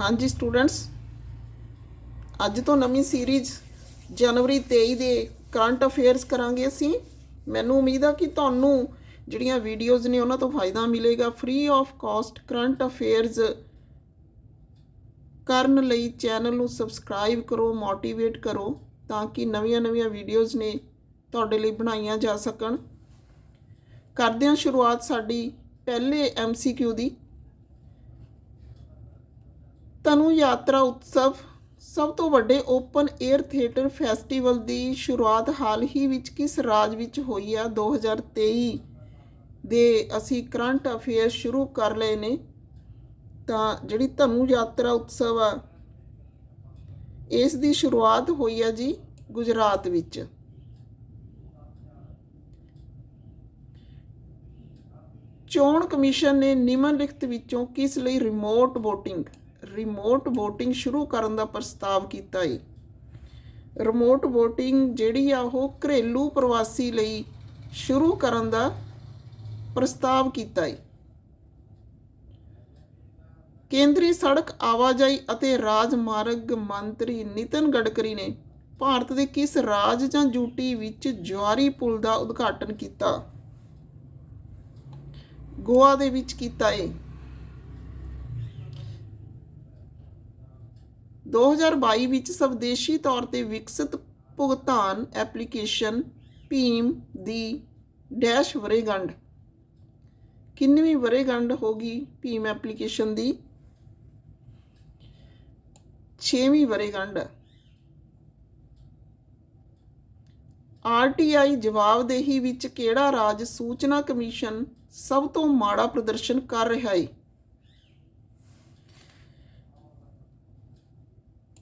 ਹਾਂਜੀ ਸਟੂਡੈਂਟਸ ਅੱਜ ਤੋਂ ਨਵੀਂ ਸੀਰੀਜ਼ ਜਨਵਰੀ 23 ਦੇ ਕਰੰਟ ਅਫੇਅਰਸ ਕਰਾਂਗੇ ਅਸੀਂ। ਮੈਨੂੰ ਉਮੀਦ ਆ ਕਿ ਤੁਹਾਨੂੰ ਜਿਹੜੀਆਂ ਵੀਡੀਓਜ਼ ਨੇ ਉਹਨਾਂ ਤੋਂ ਫਾਇਦਾ ਮਿਲੇਗਾ। Free of cost current affairs ਕਰਨ ਲਈ ਚੈਨਲ ਨੂੰ ਸਬਸਕ੍ਰਾਈਬ ਕਰੋ ਮੋਟੀਵੇਟ ਕਰੋ ਤਾਂ ਕਿ ਨਵੀਆਂ-ਨਵੀਆਂ ਵੀਡੀਓਜ਼ ਨੇ ਤੁਹਾਡੇ ਲਈ ਬਣਾਈਆਂ ਜਾ ਸਕਣ। ਕਰਦੇ ਹਾਂ ਸ਼ੁਰੂਆਤ ਸਾਡੀ ਪਹਿਲੇ ਐਮਸੀਕਿਊ ਦੀ। ਤਨੂ ਯਾਤਰਾ ਉਤਸਵ ਸਭ ਤੋਂ ਵੱਡੇ ਓਪਨ 에ਅਰ ਥੀਏਟਰ ਫੈਸਟੀਵਲ ਦੀ ਸ਼ੁਰੂਆਤ ਹਾਲ ਹੀ ਵਿੱਚ ਕਿਸ ਰਾਜ ਵਿੱਚ ਹੋਈ ਆ? 2023 ਦੇ ਅਸੀਂ ਕਰੰਟ ਅਫੇਅਰ ਸ਼ੁਰੂ ਕਰ ਲਏ ਨੇ। ਤਾਂ ਜਿਹੜੀ ਧਨੂ ਯਾਤਰਾ ਉਤਸਵ ਆ, ਇਸ ਦੀ ਸ਼ੁਰੂਆਤ ਹੋਈ ਆ ਜੀ ਗੁਜਰਾਤ ਵਿੱਚ। ਚੋਣ ਕਮਿਸ਼ਨ ਨੇ ਨਿਮਨਲਿਖਤ ਵਿੱਚੋਂ ਕਿਸ ਲਈ ਰਿਮੋਟ VOTING? ਰਿਮੋਟ VOTING ਸ਼ੁਰੂ ਕਰਨ ਦਾ ਪ੍ਰਸਤਾਵ ਕੀਤਾ ਹੈ ਰਿਮੋਟ VOTING ਜਿਹੜੀ ਆ ਉਹ ਘਰੇਲੂ ਪ੍ਰਵਾਸੀ ਲਈ ਸ਼ੁਰੂ ਕਰਨ ਦਾ ਪ੍ਰਸਤਾਵ ਕੀਤਾ ਹੈ ਕੇਂਦਰੀ ਸੜਕ ਆਵਾਜਾਈ ਅਤੇ ਰਾਜਮਾਰਗ ਮੰਤਰੀ ਨਿਤਨ ਗਡਕਰੀ ਨੇ ਭਾਰਤ ਦੇ ਕਿਸ ਰਾਜ ਜਾਂ ਯੂਟੀ ਵਿੱਚ ਜਵਾਰੀ ਪੁਲ ਦਾ ਉਦਘਾਟਨ ਕੀਤਾ? ਗੋਆ ਦੇ ਵਿੱਚ ਕੀਤਾ ਏ। 2022 ਵਿੱਚ ਸਵਦੇਸ਼ੀ ਤੌਰ ਤੇ ਵਿਕਸਿਤ ਭੁਗਤਾਨ ਐਪਲੀਕੇਸ਼ਨ ਭੀਮ ਦੀ ਡੈਸ਼ ਵਰੇਗੰਢ ਕਿੰਨਵੀਂ ਵਰੇਗੰਢ ਹੋਗੀ ਭੀਮ ਐਪਲੀਕੇਸ਼ਨ ਦੀ? 6ਵੀਂ ਵਰੇਗੰਢ ਆਰਟੀਆਈ ਜਵਾਬਦੇਹੀ ਵਿੱਚ ਕਿਹੜਾ ਰਾਜ ਸੂਚਨਾ ਕਮਿਸ਼ਨ ਸਭ ਤੋਂ ਮਾੜਾ ਪ੍ਰਦਰਸ਼ਨ ਕਰ ਰਿਹਾ ਹੈ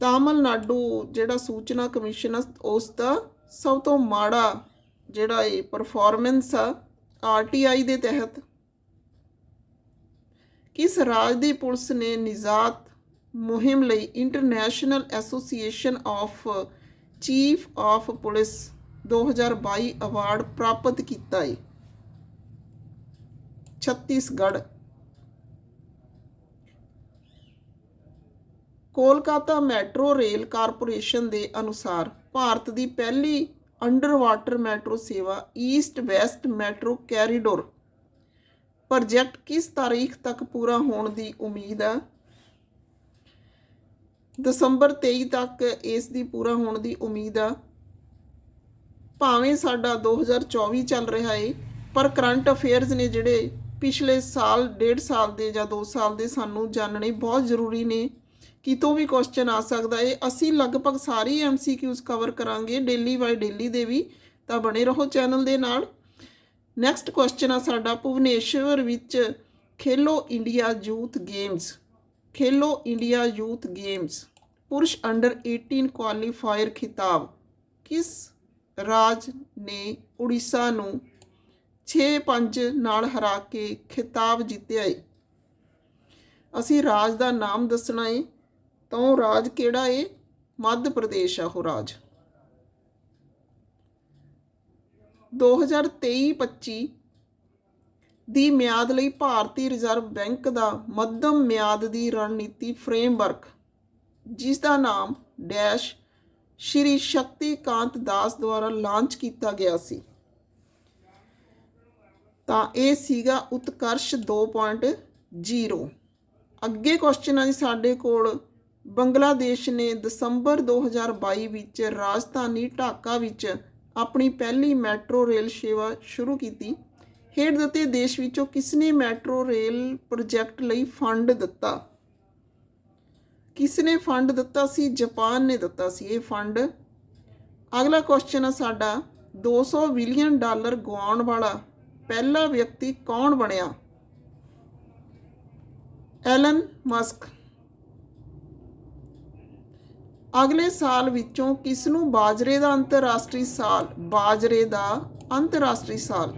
ਤਾਮਿਲਨਾਡੂ, ਜਿਹੜਾ ਸੂਚਨਾ ਕਮਿਸ਼ਨ ਆ, ਉਸ ਦਾ ਸਭ ਤੋਂ ਮਾੜਾ ਜਿਹੜਾ ਇਹ ਪਰਫਾਰਮੈਂਸ ਆ ਆਰਟੀਆਈ ਦੇ ਤਹਿਤ। ਕਿਸ ਰਾਜ ਦੀ ਪੁਲਿਸ ਨੇ ਨਿਜਾਤ ਮੁਹਿੰਮ ਲਈ international association of chief of police 2022 award ਪ੍ਰਾਪਤ ਕੀਤਾ ਹੈ Chhattisgarh. Kolkata metro rail corporation ਦੇ ਅਨੁਸਾਰ ਭਾਰਤ ਦੀ ਪਹਿਲੀ ਅੰਡਰ ਵਾਟਰ ਮੈਟਰੋ ਸੇਵਾ east west metro corridor project ਕਿਸ ਤਾਰੀਖ ਤੱਕ ਪੂਰਾ ਹੋਣ ਦੀ ਉਮੀਦ ਹੈ? ਦਸੰਬਰ 23 ਤੱਕ ਇਸ ਦੀ ਪੂਰਾ ਹੋਣ ਦੀ ਉਮੀਦ ਆ ਭਾਵੇਂ ਸਾਡਾ 2024 ਚੱਲ ਰਿਹਾ ਏ, ਪਰ ਕਰੰਟ ਅਫੇਅਰਸ ਨੇ ਜਿਹੜੇ ਪਿਛਲੇ ਸਾਲ, ਡੇਢ ਸਾਲ ਦੇ ਜਾਂ 2 ਸਾਲ ਦੇ ਸਾਨੂੰ ਜਾਣਨੇ ਬਹੁਤ ਜ਼ਰੂਰੀ ਨੇ। ਕਿਤੋਂ ਵੀ ਕੁਐਸਚਨ ਆ ਸਕਦਾ ਏ ਅਸੀਂ ਲਗਭਗ ਸਾਰੀ ਐਮਸੀਕਿਊਜ਼ ਕਵਰ ਕਰਾਂਗੇ ਡੇਲੀ ਬਾਈ ਡੇਲੀ ਦੇ ਵੀ, ਤਾਂ ਬਣੇ ਰਹੋ ਚੈਨਲ ਦੇ ਨਾਲ। ਨੈਕਸਟ ਕੁਐਸਚਨ ਆ ਸਾਡਾ, ਭੁਵਨੇਸ਼ਵਰ ਵਿੱਚ Khelo India youth games Khelo India youth games ਪੁਰਸ਼ ਅੰਡਰ 18 ਕੁਆਲੀਫਾਇਰ ਖਿਤਾਬ। ਕਿਸ ਰਾਜ ਨੇ ਉੜੀਸਾ ਨੂੰ 6-5 ਨਾਲ ਹਰਾ ਕੇ ਖਿਤਾਬ ਜਿੱਤਿਆ ਏ? ਅਸੀਂ ਰਾਜ ਦਾ ਨਾਮ ਦੱਸਣਾ ਏ। ਤਾਂ ਉਹ ਰਾਜ ਕਿਹੜਾ ਏ? ਮੱਧ ਪ੍ਰਦੇਸ਼ ਆ ਉਹ ਰਾਜ। 2023-25 ਦੀ ਮਿਆਦ ਲਈ ਭਾਰਤੀ ਰਿਜ਼ਰਵ ਬੈਂਕ ਦਾ ਮੱਧਮ ਮਿਆਦ ਦੀ ਰਣਨੀਤੀ ਫਰੇਮਵਰਕ, ਜਿਸ ਦਾ ਨਾਮ ਡੈਸ਼ ਸ਼੍ਰੀ ਸ਼ਕਤੀਕਾਂਤ ਦਾਸ ਦੁਆਰਾ ਲਾਂਚ ਕੀਤਾ ਗਿਆ ਸੀ। ਤਾਂ ਇਹ ਸੀਗਾ ਉਤਕਰਸ਼ 2.0 ਅੱਗੇ ਕੁਐਸਚਨ ਆ ਜੀ ਸਾਡੇ ਕੋਲ। ਬੰਗਲਾਦੇਸ਼ ਨੇ ਦਸੰਬਰ 2022 ਵਿੱਚ ਰਾਜਧਾਨੀ ਢਾਕਾ ਵਿੱਚ ਆਪਣੀ ਪਹਿਲੀ ਮੈਟਰੋ ਰੇਲ ਸੇਵਾ ਸ਼ੁਰੂ ਕੀਤੀ। ਹੇਠ ਦਿੱਤੇ ਦੇਸ਼ ਵਿੱਚੋਂ ਕਿਸ ਨੇ ਮੈਟਰੋ ਰੇਲ ਪ੍ਰੋਜੈਕਟ ਲਈ ਫੰਡ ਦਿੱਤਾ? ਕਿਸ ਨੇ ਫੰਡ ਦਿੱਤਾ ਸੀ? ਜਾਪਾਨ ਨੇ ਦਿੱਤਾ ਸੀ ਇਹ ਫੰਡ। ਅਗਲਾ ਕੁਐਸਚਨ ਆ ਸਾਡਾ 200 ਬਿਲੀਅਨ ਡਾਲਰ ਗਵਾਉਣ ਵਾਲਾ ਪਹਿਲਾ ਵਿਅਕਤੀ ਕੌਣ ਬਣਿਆ? Elon Musk. ਅਗਲੇ ਸਾਲ ਵਿੱਚੋਂ ਕਿਸ ਨੂੰ ਬਾਜਰੇ ਦਾ ਅੰਤਰਰਾਸ਼ਟਰੀ ਸਾਲ, ਬਾਜਰੇ ਦਾ ਅੰਤਰਰਾਸ਼ਟਰੀ ਸਾਲ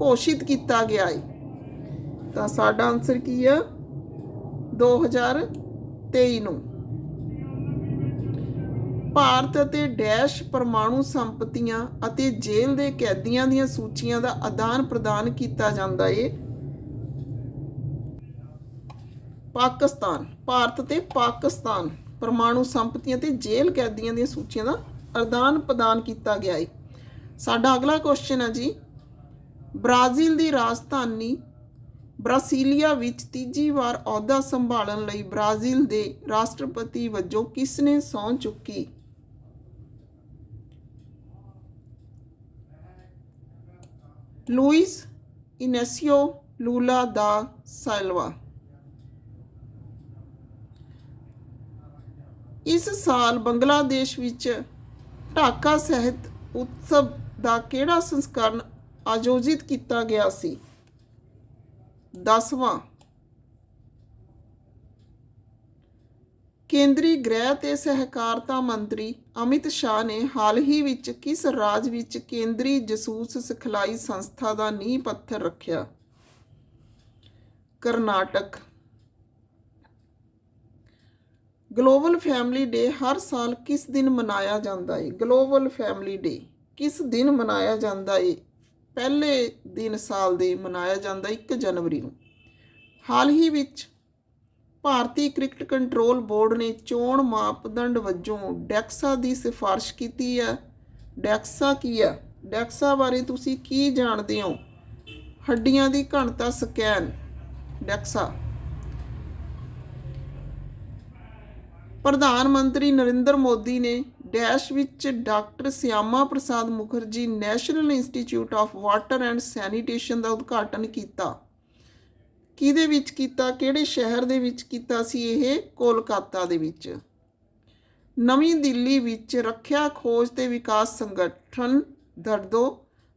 ਘੋਸ਼ਿਤ ਕੀਤਾ ਗਿਆ ਹੈ ਤਾਂ ਸਾਡਾ ਆਨਸਰ ਕੀ ਹੈ 2023 ਨੂੰ। ਭਾਰਤ ਅਤੇ ਡੈਸ਼ ਪਰਮਾਣੂ ਸੰਪਤੀਆਂ ਅਤੇ ਜੇਲ੍ਹ ਦੇ ਕੈਦੀਆਂ ਦੀਆਂ ਸੂਚੀਆਂ ਦਾ ਆਦਾਨ ਪ੍ਰਦਾਨ ਕੀਤਾ ਜਾਂਦਾ ਏ। ਪਾਕਿਸਤਾਨ, ਭਾਰਤ ਤੇ ਪਾਕਿਸਤਾਨ। ਪਰਮਾਣੂ ਸੰਪਤੀਆਂ ਤੇ ਜੇਲ੍ਹ ਕੈਦੀਆਂ ਦੀਆਂ ਸੂਚੀਆਂ ਦਾ ਅਰਦਾਨ ਪ੍ਰਦਾਨ ਕੀਤਾ ਗਿਆ ਹੈ ਸਾਡਾ ਅਗਲਾ ਕੁਐਸਚਨ ਹੈ ਜੀ। ਬ੍ਰਾਜ਼ੀਲ ਦੀ ਰਾਜਧਾਨੀ ਬ੍ਰਾਸੀਲੀਆ ਵਿੱਚ ਤੀਜੀ ਵਾਰ ਅਹੁਦਾ ਸੰਭਾਲਣ ਲਈ ਬ੍ਰਾਜ਼ੀਲ ਦੇ ਰਾਸ਼ਟਰਪਤੀ ਵਜੋਂ ਕਿਸ ਨੇ ਸਹੁੰ ਚੁੱਕੀ? ਲੂਇਸ ਇਨੈਸੀਓ ਲੂਲਾ ਦਾ ਸਾਲਵਾ ਇਸ ਸਾਲ ਬੰਗਲਾਦੇਸ਼ ਵਿੱਚ ਢਾਕਾ ਸਾਹਿਤ ਉਤਸਵ ਦਾ ਕਿਹੜਾ ਸੰਸਕਰਨ ਆਯੋਜਿਤ ਕੀਤਾ ਗਿਆ ਸੀ? 10ਵਾਂ ਕੇਂਦਰੀ ਗ੍ਰਹਿ ਤੇ ਸਹਿਕਾਰਤਾ ਮੰਤਰੀ ਅਮਿਤ ਸ਼ਾਹ ਨੇ ਹਾਲ ਹੀ ਵਿੱਚ ਕਿਸ ਰਾਜ ਵਿੱਚ ਕੇਂਦਰੀ ਜਸੂਸ ਸਿਖਲਾਈ ਸੰਸਥਾ ਦਾ ਨੀਂਹ ਪੱਥਰ ਰੱਖਿਆ? ਕਰਨਾਟਕ। ਗਲੋਬਲ ਫੈਮਿਲੀ ਡੇ ਹਰ ਸਾਲ ਕਿਸ ਦਿਨ ਮਨਾਇਆ ਜਾਂਦਾ ਹੈ ਗਲੋਬਲ ਫੈਮਿਲੀ ਡੇ ਕਿਸ ਦਿਨ ਮਨਾਇਆ ਜਾਂਦਾ ਹੈ ਪਹਿਲੇ ਦਿਨ ਸਾਲ ਦੇ ਮਨਾਇਆ ਜਾਂਦਾ 1 ਜਨਵਰੀ ਨੂੰ। ਹਾਲ ਹੀ ਵਿੱਚ ਭਾਰਤੀ ਕ੍ਰਿਕਟ ਕੰਟਰੋਲ ਬੋਰਡ ਨੇ ਚੋਣ ਮਾਪਦੰਡ ਵਜੋਂ ਡੈਕਸਾ ਦੀ ਸਿਫਾਰਿਸ਼ ਕੀਤੀ ਹੈ। ਡੈਕਸਾ ਕੀ ਹੈ? ਡੈਕਸਾ ਬਾਰੇ ਤੁਸੀਂ ਕੀ ਜਾਣਦੇ ਹੋ? ਹੱਡੀਆਂ ਦੀ ਘਣਤਾ ਸਕੈਨ। ਡੈਕਸਾ। ਪ੍ਰਧਾਨ ਮੰਤਰੀ ਨਰਿੰਦਰ ਮੋਦੀ ਨੇ ਡੈਸ਼ ਵਿੱਚ doctor Syama Prasad Mukherjee national institute of water and sanitation ਦਾ ਉਦਘਾਟਨ ਕੀਤਾ। ਕਿਹਦੇ ਵਿੱਚ ਕੀਤਾ? ਕਿਹੜੇ ਸ਼ਹਿਰ ਦੇ ਵਿੱਚ ਕੀਤਾ ਸੀ ਇਹ? ਕੋਲਕਾਤਾ ਦੇ ਵਿੱਚ। ਨਵੀਂ ਦਿੱਲੀ ਵਿੱਚ ਰੱਖਿਆ ਖੋਜ ਤੇ ਵਿਕਾਸ ਸੰਗਠਨ ਦਰਦੋ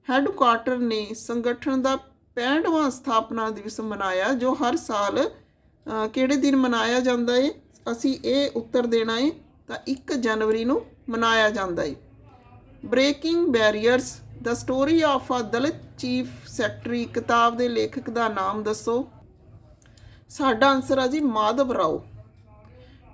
ਹੈੱਡਕੁਆਰਟਰ ਨੇ ਸੰਗਠਨ ਦਾ 65ਵਾਂ ਸਥਾਪਨਾ ਦਿਵਸ ਮਨਾਇਆ, ਜੋ ਹਰ ਸਾਲ ਕਿਹੜੇ ਦਿਨ ਮਨਾਇਆ ਜਾਂਦਾ ਹੈ ਅਸੀਂ ਇਹ ਉੱਤਰ ਦੇਣਾ ਹੈ ਤਾਂ 1 ਜਨਵਰੀ ਨੂੰ ਮਨਾਇਆ ਜਾਂਦਾ ਹੈ breaking barriers the story of a Dalit chief secretary ਕਿਤਾਬ ਦੇ ਲੇਖਕ ਦਾ ਨਾਮ ਦੱਸੋ। ਸਾਡਾ ਆਨਸਰ ਆ ਜੀ ਮਾਧਵ ਰਾਓ।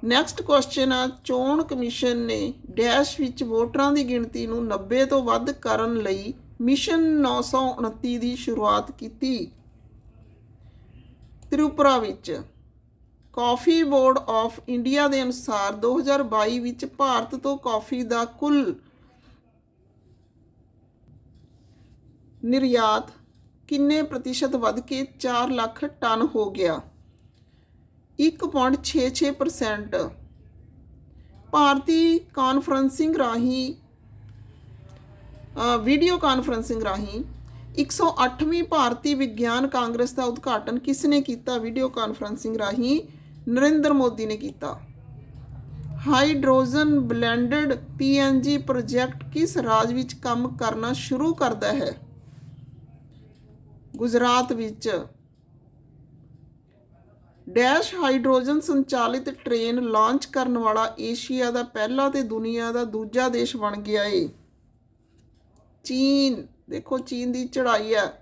ਨੈਕਸਟ ਕੁਐਸਚਨ ਆ, ਚੋਣ ਕਮਿਸ਼ਨ ਨੇ ਡੈਸ਼ ਵਿੱਚ ਵੋਟਰਾਂ ਦੀ ਗਿਣਤੀ ਨੂੰ 90 ਤੋਂ ਵੱਧ ਕਰਨ ਲਈ ਮਿਸ਼ਨ 929 ਦੀ ਸ਼ੁਰੂਆਤ ਕੀਤੀ। ਤ੍ਰਿਪੁਰਾ ਵਿੱਚ ਕਾਫੀ ਬੋਰਡ ਆਫ ਇੰਡੀਆ ਦੇ ਅਨੁਸਾਰ 2022 ਵਿੱਚ ਭਾਰਤ ਤੋਂ ਕਾਫੀ ਦਾ ਕੁੱਲ ਨਿਰਯਾਤ ਕਿੰਨੇ ਪ੍ਰਤੀਸ਼ਤ ਵੱਧ ਕੇ 4 ਲੱਖ ਟਨ ਹੋ ਗਿਆ? 1.66% ਭਾਰਤੀ ਕਾਨਫਰੰਸਿੰਗ ਰਾਹੀਂ ਵੀਡੀਓ ਕਾਨਫਰੰਸਿੰਗ ਰਾਹੀਂ 108ਵੀਂ ਭਾਰਤੀ ਵਿਗਿਆਨ ਕਾਂਗਰਸ ਦਾ ਉਦਘਾਟਨ ਕਿਸ ਨੇ ਕੀਤਾ? ਵੀਡੀਓ ਕਾਨਫਰੰਸਿੰਗ ਰਾਹੀਂ ਨਰਿੰਦਰ ਮੋਦੀ ਨੇ ਕੀਤਾ। ਹਾਈਡਰੋਜਨ ਬਲੈਂਡਡ ਪੀਐਨਜੀ ਪ੍ਰੋਜੈਕਟ ਕਿਸ ਰਾਜ ਵਿੱਚ ਕੰਮ ਕਰਨਾ ਸ਼ੁਰੂ ਕਰਦਾ ਹੈ? ਗੁਜਰਾਤ ਵਿੱਚ। ਡੈਸ਼ ਹਾਈਡਰੋਜਨ ਸੰਚਾਲਿਤ ਟ੍ਰੇਨ ਲਾਂਚ ਕਰਨ ਵਾਲਾ ਏਸ਼ੀਆ ਦਾ ਪਹਿਲਾ ਤੇ ਦੁਨੀਆ ਦਾ ਦੂਜਾ ਦੇਸ਼ ਬਣ ਗਿਆ ਏ। ਚੀਨ। ਦੇਖੋ, ਚੀਨ ਦੀ ਚੜ੍ਹਾਈ ਹੈ।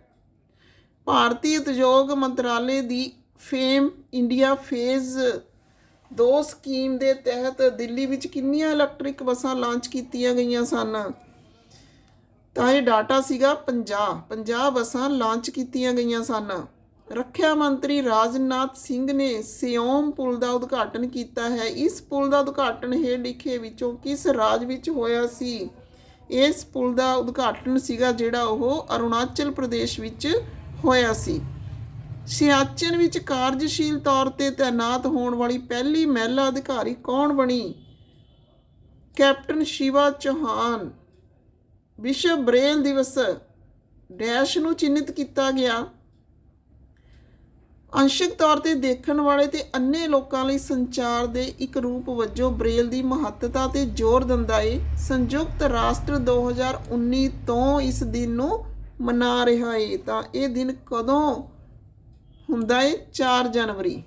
ਭਾਰਤੀ ਉਦਯੋਗ ਮੰਤਰਾਲੇ ਦੀ ਫੇਮ ਇੰਡੀਆ ਫੇਜ਼ 2 ਸਕੀਮ ਦੇ ਤਹਿਤ ਦਿੱਲੀ ਵਿੱਚ ਕਿੰਨੀਆਂ ਇਲੈਕਟ੍ਰਿਕ ਬੱਸਾਂ ਲਾਂਚ ਕੀਤੀਆਂ ਗਈਆਂ ਸਨ? ਤਾਂ ਇਹ ਡਾਟਾ ਸੀਗਾ 50 50 ਬੱਸਾਂ ਲਾਂਚ ਕੀਤੀਆਂ ਗਈਆਂ ਸਨ। ਰੱਖਿਆ ਮੰਤਰੀ ਰਾਜਨਾਥ ਸਿੰਘ ਨੇ ਸਿਓਮ ਪੁਲ ਦਾ ਉਦਘਾਟਨ ਕੀਤਾ ਹੈ। ਇਸ ਪੁਲ ਦਾ ਉਦਘਾਟਨ ਹੇਠ ਲਿਖੇ ਵਿੱਚੋਂ ਕਿਸ ਰਾਜ ਵਿੱਚ ਹੋਇਆ ਸੀ? ਇਸ ਪੁਲ ਦਾ ਉਦਘਾਟਨ ਸੀਗਾ ਜਿਹੜਾ ਉਹ ਅਰੁਣਾਚਲ ਪ੍ਰਦੇਸ਼ ਵਿੱਚ ਹੋਇਆ ਸੀ। ਸਿਆਚਨ ਵਿੱਚ ਕਾਰਜਸ਼ੀਲ ਤੌਰ ਤੇ ਤਾਇਨਾਤ ਹੋਣ ਵਾਲੀ ਪਹਿਲੀ ਮਹਿਲਾ ਅਧਿਕਾਰੀ ਕੌਣ ਬਣੀ? ਕੈਪਟਨ ਸ਼ਿਵਾ ਚੌਹਾਨ। ਵਿਸ਼ਵ ਬ੍ਰੇਲ ਦਿਵਸ। ਡੈਸ਼ ਨੂੰ ਚਿੰਨ੍ਹਿਤ ਕੀਤਾ ਗਿਆ। ਅੰਸ਼ਕ ਤੌਰ ਤੇ ਦੇਖਣ ਵਾਲੇ ਤੇ ਅੰਨੇ ਲੋਕਾਂ ਲਈ ਸੰਚਾਰ ਦੇ ਇੱਕ ਰੂਪ ਵਜੋਂ ਬ੍ਰੇਲ ਦੀ ਮਹੱਤਤਾ ਤੇ ਜ਼ੋਰ ਦਿੰਦਾ ਏ, ਸੰਯੁਕਤ ਰਾਸ਼ਟਰ 2019 ਤੋਂ ਇਸ ਦਿਨ ਨੂੰ ਮਨਾ ਰਿਹਾ ਏ। ਤਾਂ ਇਹ ਦਿਨ ਕਦੋਂ ਹੁੰਦਾ ਏ 4 ਜਨਵਰੀ।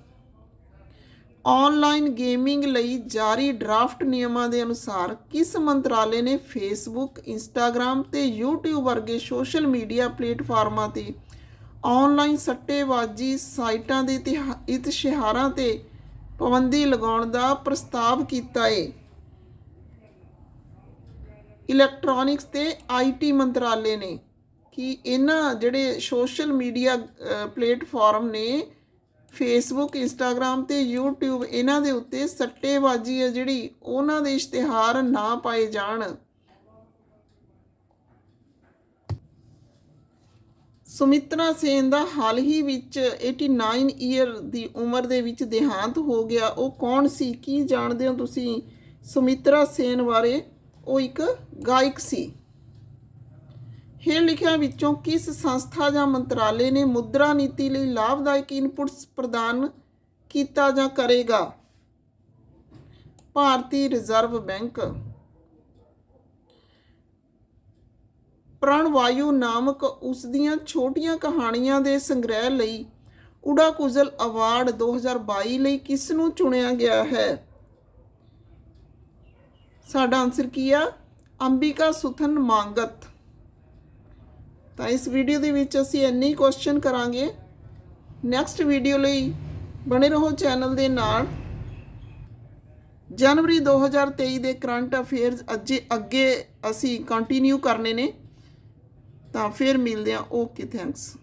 ਆਨਲਾਈਨ ਗੇਮਿੰਗ ਲਈ ਜਾਰੀ ਡਰਾਫਟ ਨਿਯਮਾਂ ਦੇ ਅਨੁਸਾਰ ਕਿਸ ਮੰਤਰਾਲੇ ਨੇ ਫੇਸਬੁੱਕ ਇੰਸਟਾਗ੍ਰam ਤੇ YouTube ਵਰਗੇ ਸੋਸ਼ਲ ਮੀਡੀਆ ਪਲੇਟਫਾਰਮਾਂ ਤੇ ਆਨਲਾਈਨ ਸੱਟੇਬਾਜ਼ੀ ਸਾਈਟਾਂ ਦੇ ਇਤਿਹਾ- ਇਸ਼ਤਿਹਾਰਾਂ ਤੇ ਪਾਬੰਦੀ ਲਗਾਉਣ ਦਾ ਪ੍ਰਸਤਾਵ ਕੀਤਾ ਹੈ ਇਲੈਕਟ੍ਰੋਨਿਕਸ ਤੇ ਆਈਟੀ ਮੰਤਰਾਲੇ ਨੇ ਕਿ ਇਹਨਾਂ ਜਿਹੜੇ ਸੋਸ਼ਲ ਮੀਡੀਆ ਪਲੇਟਫਾਰਮ ਨੇ ਫੇਸਬੁੱਕ ਇੰਸਟਾਗ੍ਰam ਤੇ YouTube, ਇਹਨਾਂ ਦੇ ਉੱਤੇ ਸੱਟੇਬਾਜ਼ੀ ਹੈ ਜਿਹੜੀ ਉਹਨਾਂ ਦੇ ਇਸ਼ਤਿਹਾਰ ਨਾ ਪਾਏ ਜਾਣ। ਸੁਮਿਤਰਾ ਸੇਨ ਦਾ ਹਾਲ ਹੀ ਵਿੱਚ 89 ਈਅਰ ਦੀ ਉਮਰ ਦੇ ਵਿੱਚ ਦੇਹਾਂਤ ਹੋ ਗਿਆ। ਉਹ ਕੌਣ ਸੀ? ਕੀ ਜਾਣਦੇ ਹੋ ਤੁਸੀਂ? ਸੁਮਿਤਰਾ ਸੇਨ ਬਾਰੇ ਉਹ ਇੱਕ ਗਾਇਕ ਸੀ। ਹੇ ਲਿਖਿਆ ਵਿੱਚੋਂ ਕਿਸ ਸੰਸਥਾ ਜਾਂ ਮੰਤਰਾਲੇ ਨੇ ਮੁਦਰਾ ਨੀਤੀ ਲਈ ਲਾਭਦਾਇਕ ਇਨਪੁਟਸ ਪ੍ਰਦਾਨ ਕੀਤਾ ਜਾਂ ਕਰੇਗਾ? ਭਾਰਤੀ ਰਿਜ਼ਰਵ ਬੈਂਕ ਪ੍ਰਣਵਾਯੂ ਨਾਮਕ ਉਸ ਦੀਆਂ ਛੋਟੀਆਂ ਕਹਾਣੀਆਂ ਦੇ ਸੰਗ੍ਰਹਿ ਲਈ ਉਡਾਕੁਜ਼ਲ ਅਵਾਰਡ 2022 ਲਈ ਕਿਸ ਨੂੰ ਚੁਣਿਆ ਗਿਆ ਹੈ? ਸਾਡਾ ਆਨਸਰ ਕੀ ਆ? ਅੰਬਿਕਾ ਸੁਥਨ ਮੰਗਤ। ਤਾਂ ਇਸ ਵੀਡੀਓ ਦੇ ਵਿੱਚ ਅਸੀਂ ਇੰਨੇ ਹੀ ਕੁਐਸਚਨ ਕਰਾਂਗੇ। ਨੈਕਸਟ ਵੀਡੀਓ ਲਈ ਬਣੇ ਰਹੋ ਚੈਨਲ ਦੇ ਨਾਲ। ਜਨਵਰੀ 2023 ਦੇ ਕਰੰਟ ਅਫੇਅਰਸ ਅੱਜੇ ਅੱਗੇ ਅਸੀਂ ਕੰਟੀਨਿਊ ਕਰਨੇ ਨੇ। ਤਾਂ ਫਿਰ ਮਿਲਦੇ ਹਾਂ। Okay thanks